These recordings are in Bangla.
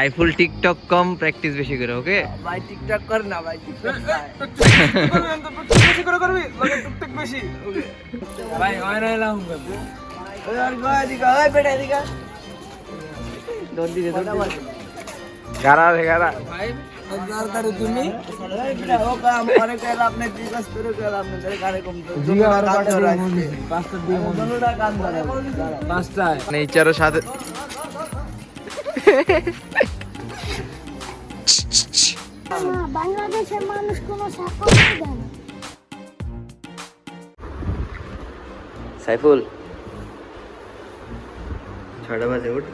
সাইফুল টিকটক কম প্র্যাকটিস বেশি করে ওকে? ভাই টিকটক কর না ভাই টিকটক বেশি করে করবি? লাগে টুকটুক বেশি। ভাই না এলাম ওই আর গয়া দিকা ওই বেটা দৌড় দিতে কথা বল গারা রে গারা ভাই তুমি? ও কাম টাকা আপনি জিজ্ঞাস করে করে আপনি ধরে কারে কম দিয়ে পাঁচটা দিয়ে কান ধরে পাঁচটায়। নেচারও সাথে বাংলাদেশের মানুষ কোনো সাপোর্ট দেয় না। সাইফুল। ছটা বাজে উঠ।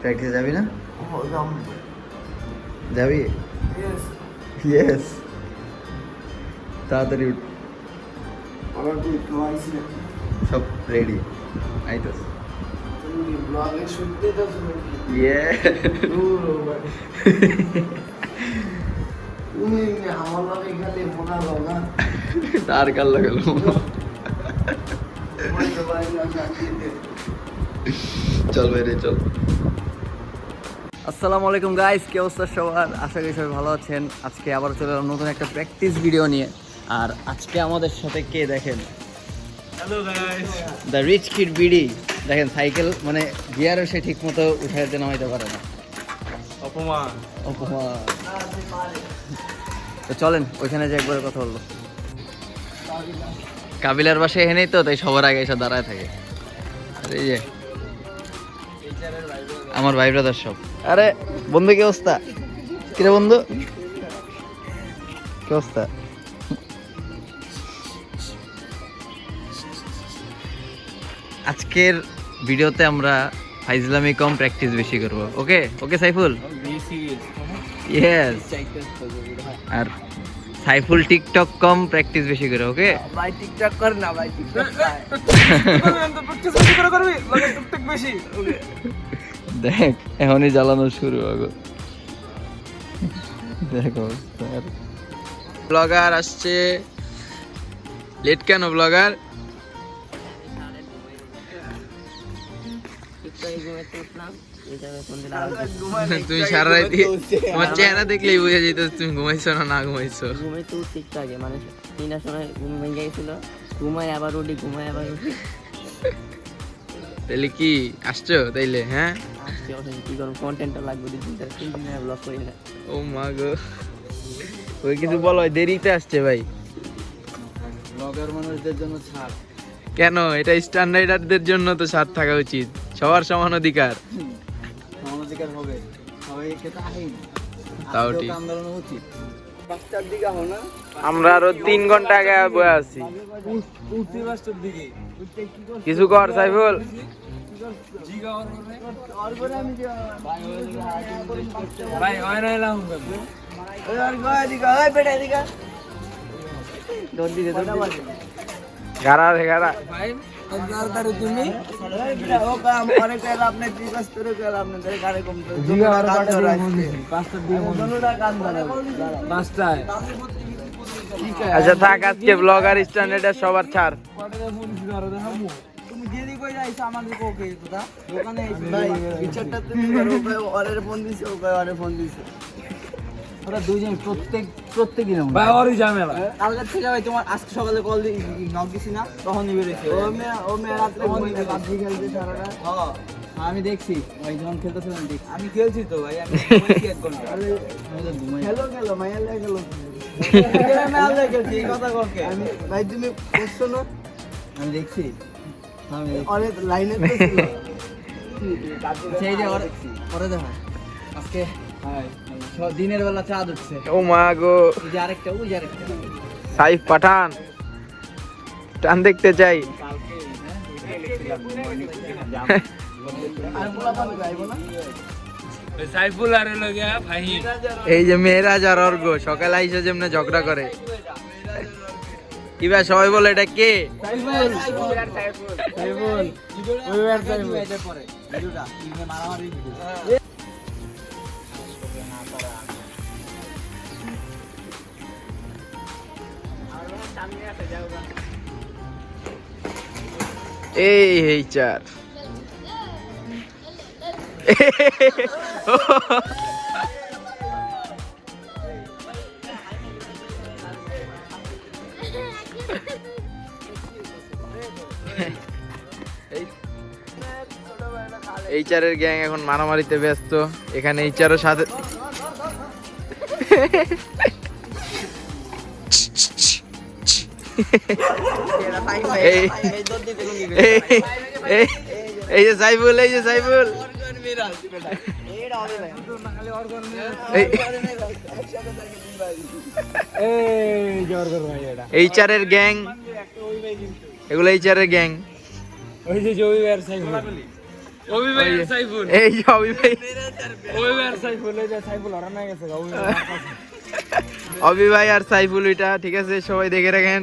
প্র্যাকটিস যাবি না? যাবি? ইয়েস তাড়াতাড়ি উঠ। সব রেডি আইতাস ব্লগে শুনতে তো শুনবি ইয়ে তুমি আমার লগে গেলে মনে হলো তার কাল লাগালো চল বাইরে চল। আসসালামু আলাইকুম গাইস কি অবস্থা সবার? আশা করি সবাই ভালো আছেন। আজকে আবার চলে এলাম নতুন একটা প্র্যাকটিস ভিডিও নিয়ে। আর আজকে আমাদের সাথে কে দেখেন? দ্য রিচ কিড বিডি দেখেন সাইকেল মানে গিয়ারও সে ঠিক মতো উঠাইতে নামাইতে পারে না। অপমান। অপমান। তো চলেন ওইখানে যে একবার কথা বলল কাবিলার বাসে এখানেই তো তাই সবার আগে এসে দাঁড়ায় থাকে। এই যে আমার ভাই ব্রাদার সব। আরে বন্ধু কি অবস্থা? কিরে বন্ধু? কি অবস্থা? আজকের ভিডিওতে আমরা ফাইজলামি কম প্র্যাকটিস বেশি করব। Okay okay Saiful? ইয়েস আর সাইফুল টিকটক কম প্র্যাকটিস বেশি করে ওকে ভাই টিকটক কর না ভাই টিকটক প্র্যাকটিস বেশি করে করবি? লাগে টুকটুক বেশি। দেখ এখনই জ্বালানো শুরু হবে। দেখো ব্লগার আসছে। লেট কেন ব্লগার তুমি সারা রাত তোমার চেহারা দেখলেই বুঝে যেত তুমি ঘুমাইছো না না ঘুমাইছো। ঘুমে তো ঠিকঠাকই মানে তিনটার সময় ঘুম ভেঙে গেছিল ঘুমাই আবার উঠি ঘুমাই আবার উঠি। তাহলে কি আসছো তাইলে হ্যাঁ? কি করব কন্টেন্টটা লাগবে দুই তিন তিন দিন ব্লগ করি না। ও মা গো। ওই কিছু বলো দেরিতে আসছে ভাই। ব্লগার মানুষদের জন্য ছাড়। কেন? এটা স্ট্যান্ডার্ডারদের জন্য তো সাথ থাকা উচিত। সবার সমান অধিকার। মানবাধিকার হবে। সবাই তাও ঠিক। আন্দোলন উচিত। পাঁচটার দিকে হো না। আমরা আরও তিন ঘণ্টা আগে বয়ে আছি। কিছু কর সাইফুল। জিগা আর তারপরে আমি যে ভাই না এলাম। ওই আর গয়া দিকা ওই বেটা দিকা। দৌড় দিতে কথা বল গারা রে গারা ভাই তাড়াতাড়ি তুমি। ও কাম আপনি জিজ্ঞাস করে কম তো জিগা আর দিয়ে পাঁচটায় আচ্ছা থাক আজকে ব্লগার স্ট্যান্ডার্ডের সবার ছাড়। আর তুমি দিদি কই যাইছো আমাদের কোকে দোকানে ভাই বিচারটা তুমি করো ওরে ফোন দিছো ওরে ফোন দিছো। ওরা দুইজন প্রত্যেক প্রত্যেক দিন ভাই ওরই ঝামেলা। কালকে থেকে ভাই তোমার আজকে সকালে কল নক দিছি না তখন নিবে ও মে ও মে রাতে পাবজি খেলতে হ্যাঁ আমি দেখছি। ভাই যখন খেলতেছিলাম দেখছি। আমি খেলছি তো ভাই আমি খেলছি এক ঘণ্টা। খেলো খেলো মাইয়া লে খেলো। আমি আল্লাহ খেলছি এই কথা ককে আমি ভাই তুমি বসছো না? আমি দেখছি। আমি অরে লাইনে তো ছিল। সেই যে ওর পরে দেখো। আজকে দিনের বেলা চাঁদ উঠছে। ও মা গো। যে আরেকটা ওই যে আরেকটা। সাইফ পাঠান। টান দেখতে চাই। আর পোলা পাবে যাইবো না? সাইফুল আর লগিয়া ফাহিম। এই যে মেয়েরাজ আর অর্ঘ সকালে আইসে যেমনে ঝগড়া করে। কিবা সবাই বলে এটা কে? সাইফুল। সাইফুল এই এই চার। এইচারের গ্যাং এখন মারামারিতে ব্যস্ত। এখানে সাথে এই এই এই এই যে সাইফুল, এই যে সাইফুল। এই এইচারের গ্যাং। এগুলো এইচারের গ্যাং। এই আর সাইফুল ঠিক আছে, সবাই দেখে রাখেন।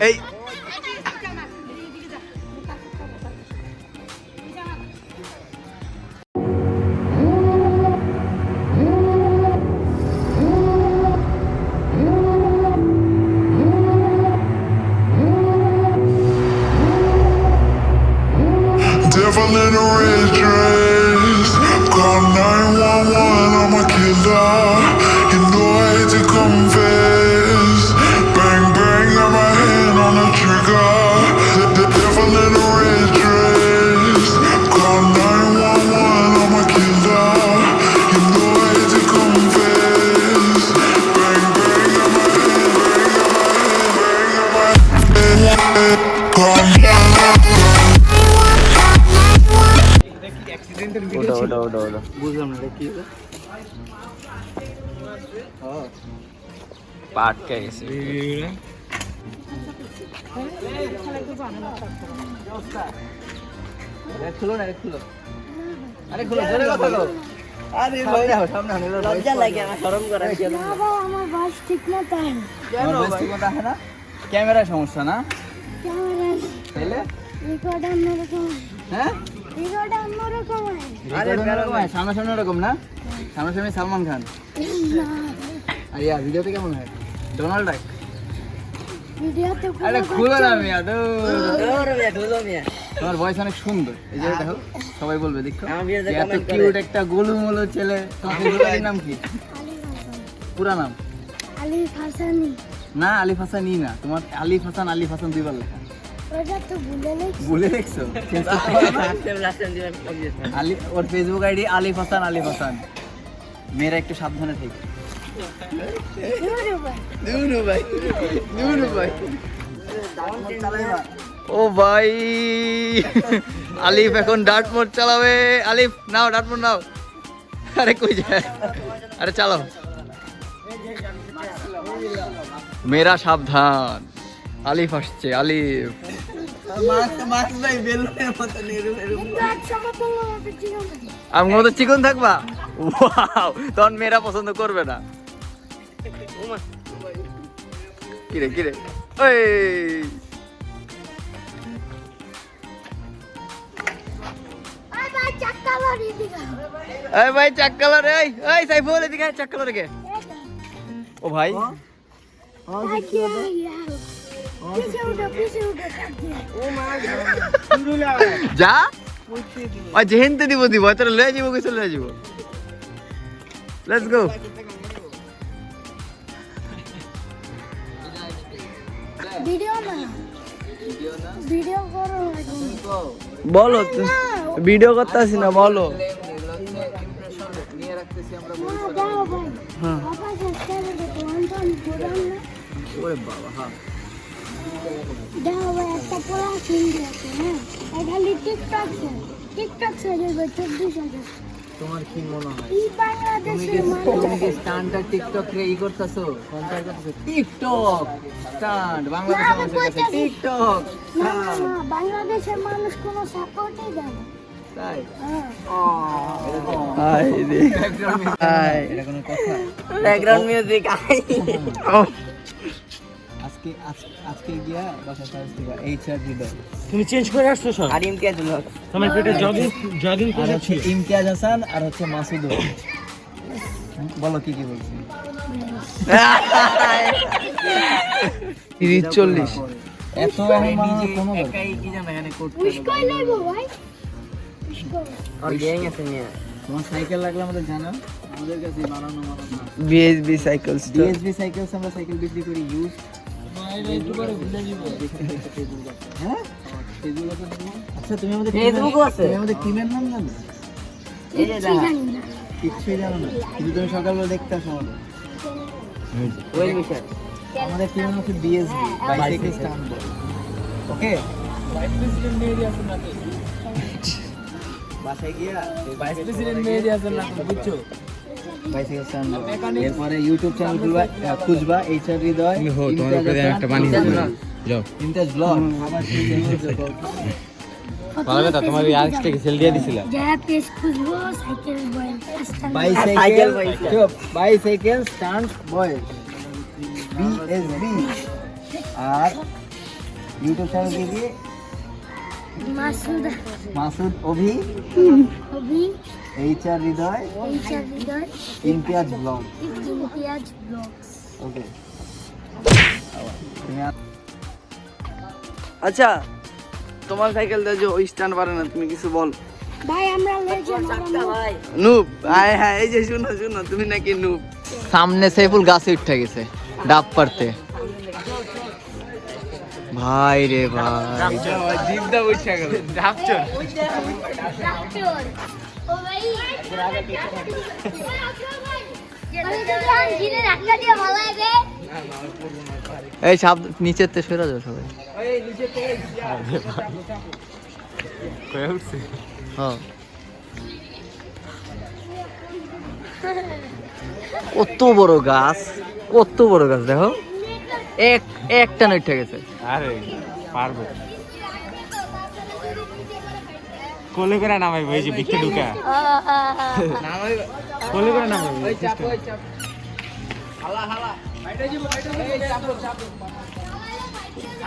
এই Devil পাটকে গেছে খুলো না, আরে খুলো। আরে খুলো, জোরে কথা বলো। আরে সামনে আও, সামনে আও, লজ্জা লাগে আমার শরম করে না ভাই আমার বয়স ঠিক মতো না। আমার ঠিক মতো না? ক্যামেরার সমস্যা না? ক্যামেরা তাইলে? রেকর্ড অন্যরকম। হ্যাঁ? রেকর্ড অন্যরকম আরে এরকম সামনাসামনি ওরকম না? সামনাসামনি সালমান খান। না, আর ইয়া ভিডিওতে কেমন হয়? ডোনাল্ড ডাক। ভিডিওতে আরে খুলো না মিয়া ওরে মিয়া তোমার ভয়েস অনেক সুন্দর। এই যে দেখো সবাই বলবে দেখো। এত কিউট একটা গোলুমোলু ছেলে। তোমার নাম কি? আলিফ হাসান। পুরা নাম? আলিফ হাসানি। না আলিফ হাসান না। তোমার আলিফ হাসান আলিফ হাসান দুইবার লেখা। ভুলে দেখছ। আলি ওর ফেসবুক আইডি আলিফ হাসান আলিফ হাসান। মেয়েরা একটু সাবধানে থেকে। ও ভাই আলিফ এখন ডার্ট মোড চালাবে। আলিফ নাও ডার্ট মোড নাও। আরে কই যায়? আরে চালাও। মেরা সাবধান। আলিফ আসছে আলিফ। কিন্তু একসময় তো আমাকে আমি মতো চিকন থাকবা? ওয়াও তখন মেয়েরা পছন্দ করবে না। কিরে কিরে? ওই এই ভাই চাক কালার এই এই সাইফুল এদিকে চাক কালার কে ও ভাই যা? ওই যেহেনতে দিব দিব তোর লয়ে যাব কইছ লয়ে যাব। লেটস গো ভিডিও না. ভিডিও করো এখন। বলো ভিডিও করতেছি না বলো। টিকটক টিকটক চব্বিশ হাজার। তোমার কি মনে হয়? তুমি কি স্টান্টটা টিকটক রে ই করতেছো? কম্পেয়ার করতেছো টিকটক স্টান্ট বাংলাদেশের মানুষের কাছে টিকটক বাংলাদেশের মানুষ কোনো সাপোর্টই দেয় না। তাই? হ্যাঁ। হাই রে। হাই এটা কোনো কথা ব্যাকগ্রাউন্ড মিউজিক আই আজকে আজকে গিয়া বাসা সার্চ দিবা আর দিবা তুমি চেঞ্জ করে আসছো সব? আর ইমতিয়াজ তোমার পেটে জগিং জগিং আর হচ্ছে ইমতিয়াজ হাসান আর হচ্ছে মাসুদ বলো কি কি বলছি? তিরিশ চল্লিশ। এত কোনো কি জানো এখানে করতে ভাই। আর গ্যাং আছে নিয়ে। তোমার সাইকেল লাগলে আমাদের জানাও। আমাদের কাছে বানানো বানানো বিএসবি সাইকেল ডিএসবি সাইকেল আমরা সাইকেল বিক্রি করি ইউজ আচ্ছা তুমি আমাদের ফেসবুকও আছে? তুমি আমাদের টিমের নাম জানো? এই যে দেখা জানি জানো না। কিন্তু তুমি সকালবেলা দেখতে আসো আমাদের। ওই বিষয়। আমাদের টিমের হচ্ছে বিএসবি বাইসাইকেল স্ট্যান্ড ওকে? বাসায় গিয়া ভাইস প্রেসিডেন্ট মেয়ে আছে না বুঝছ? বাইসাইকেল এরপরে ইউটিউব চ্যানেল খুলবা খুঁজবা এইচআর হৃদয় ইমতাজ ব্লগ। আবার কি তোমার আরেকটা সেল দিয়ে দিছিলাম যা পেজ খুঁজবো cycle boy bicycle bicycle stand boys BSB আর ইউটিউব চ্যানেল কি? মাসুদ। মাসুদ অভি? হবি HR Hridoy? HR Hridoy. Imtiaz vlog. Imtiaz vlogs okay. তুমি আর- আচ্ছা তোমার সাইকেল দিয়ে যে ওই স্ট্যান্ড পারে না তুমি কিছু বল। ভাই আমরা লেজেন্ড ভাই। নুব আয় হ্যাঁ এই যে শুনো শুনো তুমি নাকি নুব। সামনে সাইফুল গাছে উঠে গেছে ডাব পারতে ভাই রে ভাই। বসে গেল। এই সাপ নিচের তে সরে যাও সবাই। হ্যাঁ। কত বড় গাছ কত বড় গাছ দেখো। এক একটা নইটা গেছে। আরে পারব। কোলে করে নামাই ওই যে বিকে ঢুকা। কোলে করে নামাই ওই চাপ ওই চাপ হালা হালা বাইটা যাব বাইটা যাব চাপো চাপো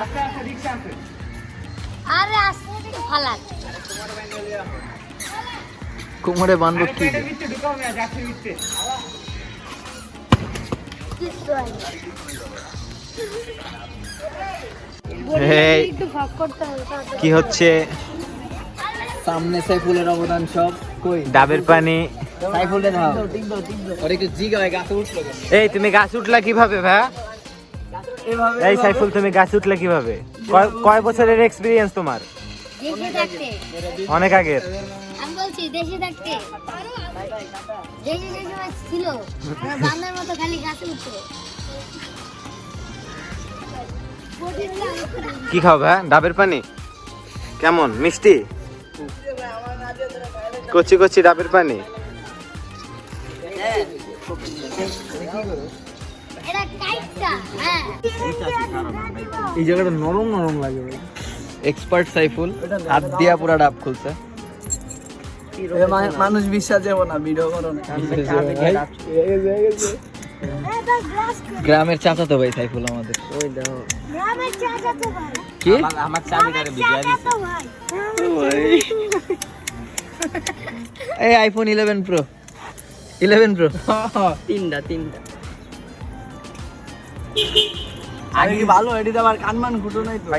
আস্তে আস্তে আরে আস্তে কোমরে বানবো কি ঢুকাও না যাচ্ছে বিচ্ছে কি হচ্ছে? সামনে সাইফুলের অবদান সব কই? ডাবের পানি। সাইফুলের দাও। ওর একটু জিগা গাছে উঠল এই তুমি গাছ উঠলা কীভাবে ভাই এই সাইফুল তুমি গাছ উঠলা কীভাবে? কয়- কয় বছরের এক্সপিরিয়েন্স তোমার? দেশে থাকতে। অনেক আগের। আমি বলছি দেশে থাকতে। দেশে যে ছিল বান্দার মতো খালি গাছে উঠতো। কি খাও ভাই? ডাবের পানি? কেমন? মিষ্টি? কচি কচি ডাবের পানি? এটা কাইটটা হ্যাঁ। এই জায়গাটা নরম নরম লাগে এক্সপার্ট সাইফুল হাত দিয়া পুরা ডাব খুলছে। মানুষ বিশ্বাস যাব না ভিডিও করো না। গ্রামের চাচা তো ভাই সাইফুল আমাদের। ওই দেখো। গ্রামের চাচা তো ভাই। কি? আমার চাবিটারে চাচা তো ভাই। এই iPhone eleven pro eleven pro তিনটা তিনটা। আগে কি ভালো এডিতে আবার কানমান ফুটো নাই তো।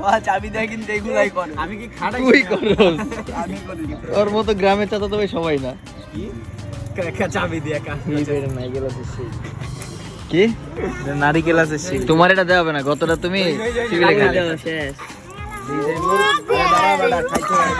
ওয়া চাবি দেয় কিন্তু করে। আমি কি খাটাই তুই করস। আমি করি। ওর মতো গ্রামের চাচা তো ভাই সবাই না। চাবি দিয়ে কান কি নারিকেল আছে তোমার এটা দেওয়া হবে না গতটা তুমি সিভিলে শেষ দাঁড়া বেটা খাইতে হয়।